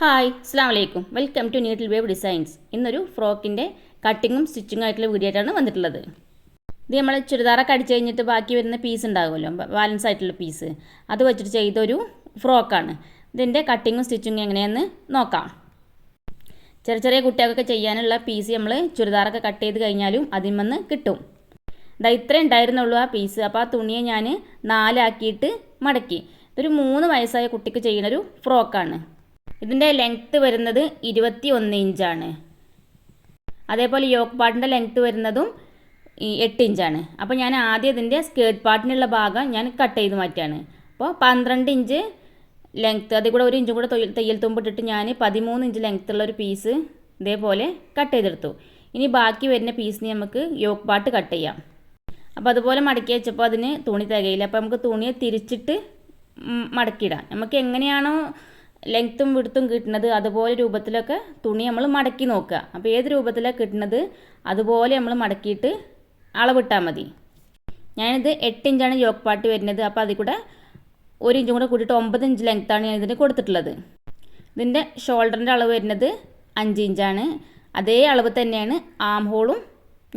Hi അസ്സാം വലൈക്കും welcome to നീറ്റിൽ വേവ് ഡിസൈൻസ്. ഇന്നൊരു ഫ്രോക്കിന്റെ കട്ടിങ്ങും സ്റ്റിച്ചിങ്ങും ആയിട്ടുള്ള വീഡിയോ ആയിട്ടാണ് വന്നിട്ടുള്ളത്. ഇത് നമ്മൾ ചുരിദാറൊക്കെ അടിച്ച് കഴിഞ്ഞിട്ട് ബാക്കി വരുന്ന പീസ് ഉണ്ടാകുമല്ലോ ബാലൻസ് ആയിട്ടുള്ള പീസ് അത് വെച്ചിട്ട് ചെയ്തൊരു ഫ്രോക്കാണ്. ഇതിന്റെ കട്ടിങ്ങും സ്റ്റിച്ചിങ്ങും എങ്ങനെയാണെന്ന് നോക്കാം. ചെറിയ ചെറിയ കുട്ടികൾക്കൊക്കെ ചെയ്യാനുള്ള പീസ് നമ്മൾ ചുരിദാറൊക്കെ കട്ട് ചെയ്ത് കഴിഞ്ഞാലും അതിൽ നിന്ന് കിട്ടും. ഇതാ ഇത്രയും ഉണ്ടായിരുന്നുള്ളൂ ആ പീസ് അപ്പോൾ ആ തുണിയെ ഞാൻ നാലാക്കിയിട്ട് മടക്കി. ഇതൊരു മൂന്ന് വയസ്സായ കുട്ടിക്ക് ചെയ്യുന്നൊരു ഫ്രോക്കാണ്. ഇതിന്റെ ലെങ്ത്ത് വരുന്നത് ഇരുപത്തി ഒന്ന് ഇഞ്ചാണ് അതേപോലെ യോക്ക് പാട്ടിന്റെ ലെങ്ത്ത് വരുന്നതും എട്ട് ഇഞ്ചാണ് അപ്പോൾ ഞാൻ ആദ്യം ഇതിന്റെ സ്കേർട്ട് പാർട്ടിനുള്ള ഭാഗം ഞാൻ കട്ട് ചെയ്ത് മാറ്റിയാണ്. അപ്പോൾ പന്ത്രണ്ട് ഇഞ്ച് ലെങ്ത്ത് അതിൽ കൂടെ ഒരു ഇഞ്ചും കൂടെ തൊയ്യൽ തയ്യൽ തുമ്പിട്ടിട്ട് ഞാൻ പതിമൂന്ന് ഇഞ്ച് ലെങ്ത്തുള്ള ഒരു പീസ് ഇതേപോലെ കട്ട് ചെയ്തെടുത്തു. ഇനി ബാക്കി വരുന്ന പീസിന് നമുക്ക് യോക്ക് പാട്ട് കട്ട് ചെയ്യാം. അപ്പോൾ അതുപോലെ മടക്കി വെച്ചപ്പോൾ അതിന് തുണി തികയില്ല. അപ്പോൾ നമുക്ക് തുണിയെ തിരിച്ചിട്ട് മടക്കിയിടാം. നമുക്ക് എങ്ങനെയാണോ ലെങ്ത്തും വിടുത്തും കിട്ടുന്നത് അതുപോലെ രൂപത്തിലൊക്കെ തുണി നമ്മൾ മടക്കി നോക്കുക. അപ്പോൾ ഏത് രൂപത്തിലാണ് കിട്ടുന്നത്? അതുപോലെ നമ്മൾ മടക്കിയിട്ട് അളവിട്ടാൽ മതി. ഞാനിത് എട്ട് ഇഞ്ചാണ് യോക്ക് പാട്ട് വരുന്നത്. അപ്പോൾ അതിൽ കൂടെ ഒരു ഇഞ്ചും കൂടെ കൂട്ടിയിട്ട് ഒമ്പത് ഇഞ്ച് ലെങ്ത്താണ് ഞാൻ ഇതിന് കൊടുത്തിട്ടുള്ളത്. ഇതിന്റെ ഷോൾഡറിന്റെ അളവ് വരുന്നത് അഞ്ച് ഇഞ്ചാണ് അതേ അളവ് തന്നെയാണ് ആം ഹോളും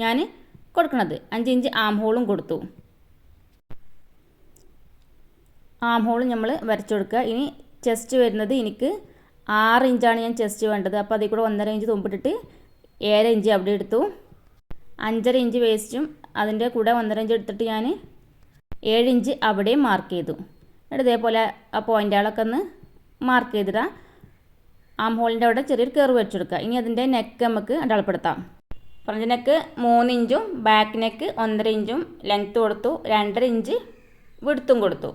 ഞാൻ കൊടുക്കുന്നത്. അഞ്ച് ഇഞ്ച് ആം ഹോളും കൊടുത്തു. ആം ഹോളും നമ്മൾ വരച്ചു കൊടുക്കുക. ഇനി ചെസ്റ്റ് വരുന്നത് എനിക്ക് ആറ് ഇഞ്ചാണ് ഞാൻ ചെസ്റ്റ് വേണ്ടത്. അപ്പോൾ അതിൽ കൂടെ ഒന്നര ഇഞ്ച് തുമ്പിട്ടിട്ട് ഏഴര ഇഞ്ച് അവിടെ എടുത്തു. അഞ്ചര ഇഞ്ച് വേസ്റ്റും അതിന്റെ കൂടെ ഒന്നര ഇഞ്ച് എടുത്തിട്ട് ഞാൻ ഏഴ് ഇഞ്ച് അവിടെ മാർക്ക് ചെയ്തു. എന്നിട്ട് ഇതേപോലെ ആ പോയിന്റുകളൊക്കെ ഒന്ന് മാർക്ക് ചെയ്തിടാം. ആം ഹോളിന്റെ അവിടെ ചെറിയൊരു കയറ് വെച്ചെടുക്കുക ഇനി അതിന്റെ നെക്ക് നമുക്ക് അടയാളപ്പെടുത്താം. ഫ്രണ്ട് നെക്ക് മൂന്ന് ഇഞ്ചും ബാക്ക് നെക്ക് ഒന്നര ഇഞ്ചും ലെങ്ത്ത് കൊടുത്തു രണ്ടര ഇഞ്ച് വിടുത്തും കൊടുത്തു.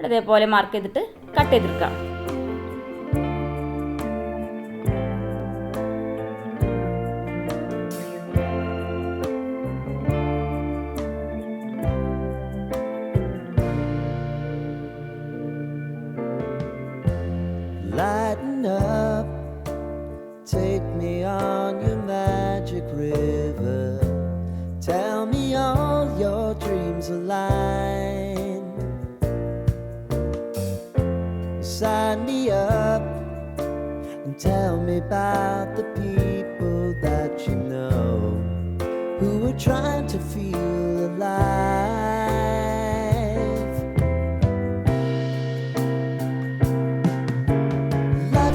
ഇതേപോലെ മാർക്ക് ചെയ്തിട്ട് കട്ട് ചെയ്തെടുക്കാം Lighten up, take me on your magic river. Tell me all your dreams align. Sign me up and tell me about the people that you know who are trying to feel alive.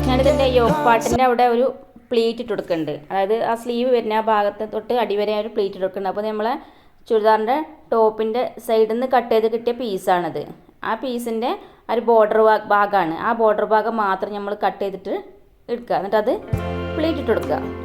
ഞാനിതിന്റെ get yoke hard പാട്ടിന്റെ അവിടെ ഒരു pleat ഇട്ട് കൊടുക്കുന്നുണ്ട്. അതായത് ആ sleeve വരുന്ന ആ ഭാഗത്ത് തൊട്ട് അടിവരെ ഒരു പ്ലീറ്റ് ഇട്ട് കൊടുക്കുന്നുണ്ട്. അപ്പോൾ നമ്മളെ ചുരിദാറിന്റെ ടോപ്പിന്റെ സൈഡിൽ നിന്ന് കട്ട് ചെയ്ത് കിട്ടിയ പീസാണത് ആ പീസിന്റെ ഒരു ബോർഡർ ഭാഗമാണ് ആ ബോർഡർ ഭാഗം മാത്രം നമ്മൾ കട്ട് ചെയ്തിട്ട് എടുക്കുക. എന്നിട്ട് അത് പ്ലീറ്റ് ഇട്ട് കൊടുക്കുക.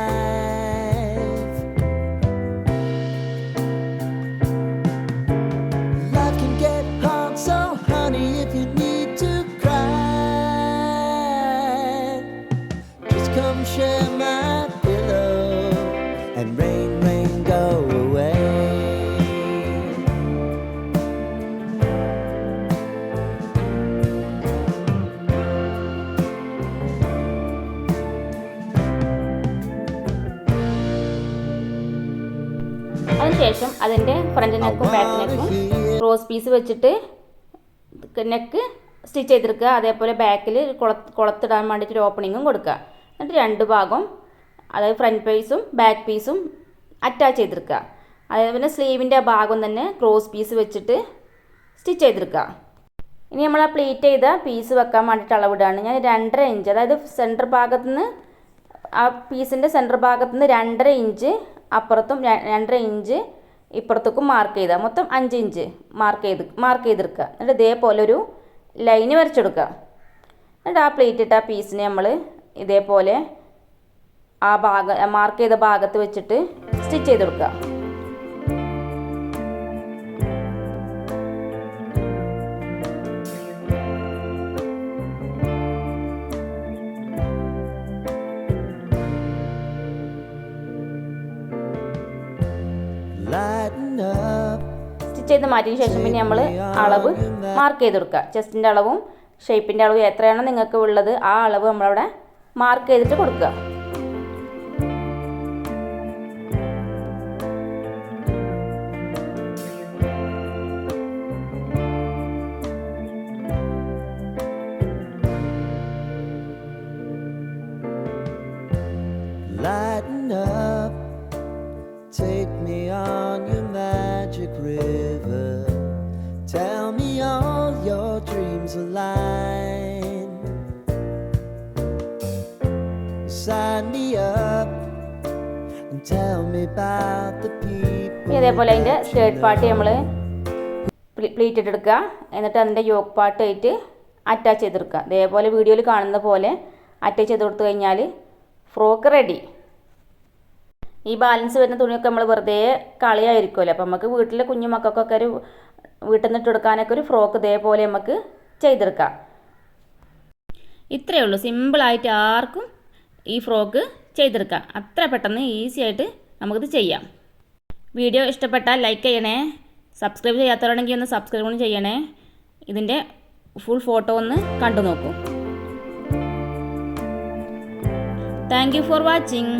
അതിനുശേഷം അതിന്റെ ഫ്രണ്ട് നെക്കും ബാക്ക് നെക്കും റോസ് പീസ് വെച്ചിട്ട് നെക്ക് സ്റ്റിച്ച് ചെയ്തെടുക്കുക അതേപോലെ ബാക്കിൽ കുള കുളത്തിടാൻ വേണ്ടിയിട്ട് ഒരു ഓപ്പണിങ്ങും കൊടുക്കുക. എന്നിട്ട് രണ്ട് ഭാഗം അതായത് ഫ്രണ്ട് പീസും ബാക്ക് പീസും അറ്റാച്ച് ചെയ്തെടുക്കുക അതേപോലെ സ്ലീവിന്റെ ഭാഗം തന്നെ ക്രോസ് പീസ് വെച്ചിട്ട് സ്റ്റിച്ച് ചെയ്തെടുക്കുക ഇനി നമ്മൾ ആ പ്ലീറ്റ് ചെയ്ത പീസ് വെക്കാൻ വേണ്ടിയിട്ട് അളവിടുകയാണ്. ഞാൻ രണ്ടര ഇഞ്ച് അതായത് സെന്റർ ഭാഗത്തു നിന്ന് ആ പീസിന്റെ സെന്റർ ഭാഗത്തു നിന്ന് രണ്ടര ഇഞ്ച് അപ്പുറത്തും രണ്ടര ഇഞ്ച് ഇപ്പുറത്തേക്കും മാർക്ക് ചെയ്താൽ മൊത്തം അഞ്ച് ഇഞ്ച് മാർക്ക് ചെയ്ത് മാർക്ക് ചെയ്തെടുക്കുക എന്നിട്ട് ഇതേപോലെ ഒരു ലൈന് വരച്ചെടുക്കുക. എന്നിട്ട് ആ പ്ലേറ്റ് ഇട്ട് ആ പീസിനെ നമ്മൾ ഇതേപോലെ ആ ഭാഗം മാർക്ക് ചെയ്ത ഭാഗത്ത് വെച്ചിട്ട് സ്റ്റിച്ച് ചെയ്ത് കൊടുക്കുക ചെയ്ത് മാറ്റിയതിന് ശേഷം പിന്നെ നമ്മൾ അളവ് മാർക്ക് ചെയ്ത് കൊടുക്കുക ചെസ്റ്റിന്റെ അളവും ഷേപ്പിന്റെ അളവും എത്രയാണോ നിങ്ങൾക്ക് ഉള്ളത് ആ അളവ് നമ്മളവിടെ മാർക്ക് ചെയ്തിട്ട് കൊടുക്കുക. Your dreams align. Sign me up and tell me about the people. ഇതേപോലെ അതിന്റെ സ്കേർട്ട് പാർട്ട് നമ്മൾ പ്ലീറ്റ് ഇട്ടെടുക്കുക എന്നിട്ട് അതിന്റെ യോക്ക് പാർട്ടായിട്ട് അറ്റാച്ച് ചെയ്തെടുക്കുക ഇതേപോലെ വീഡിയോയിൽ കാണുന്ന പോലെ അറ്റാച്ച് ചെയ്ത് കൊടുത്തു കഴിഞ്ഞാൽ ഫ്രോക്ക് റെഡി ഈ ബാലൻസ് വരുന്ന തുണിയൊക്കെ നമ്മൾ വെറുതെ കളിയായിരിക്കുമല്ലോ അപ്പോൾ നമുക്ക് വീട്ടിലെ കുഞ്ഞു മക്കൾക്കൊക്കെ ഒരു വീട്ടിൽ നിന്ന് ഇട്ടെടുക്കാനൊക്കെ ഒരു ഫ്രോക്ക് ഇതേപോലെ നമുക്ക് ചെയ്തെടുക്കാം. ഇത്രയേ ഉള്ളൂ. സിമ്പിളായിട്ട് ആർക്കും ഈ ഫ്രോക്ക് ചെയ്തെടുക്കാം. അത്ര പെട്ടെന്ന് ഈസി ആയിട്ട് നമുക്കിത് ചെയ്യാം. വീഡിയോ ഇഷ്ടപ്പെട്ടാൽ ലൈക്ക് ചെയ്യണേ. സബ്സ്ക്രൈബ് ചെയ്യാത്തവരാണെങ്കിൽ ഒന്ന് സബ്സ്ക്രൈബ് ഒന്ന് ചെയ്യണേ. ഇതിന്റെ ഫുൾ ഫോട്ടോ ഒന്ന് കണ്ടു നോക്കൂ. Thank you for watching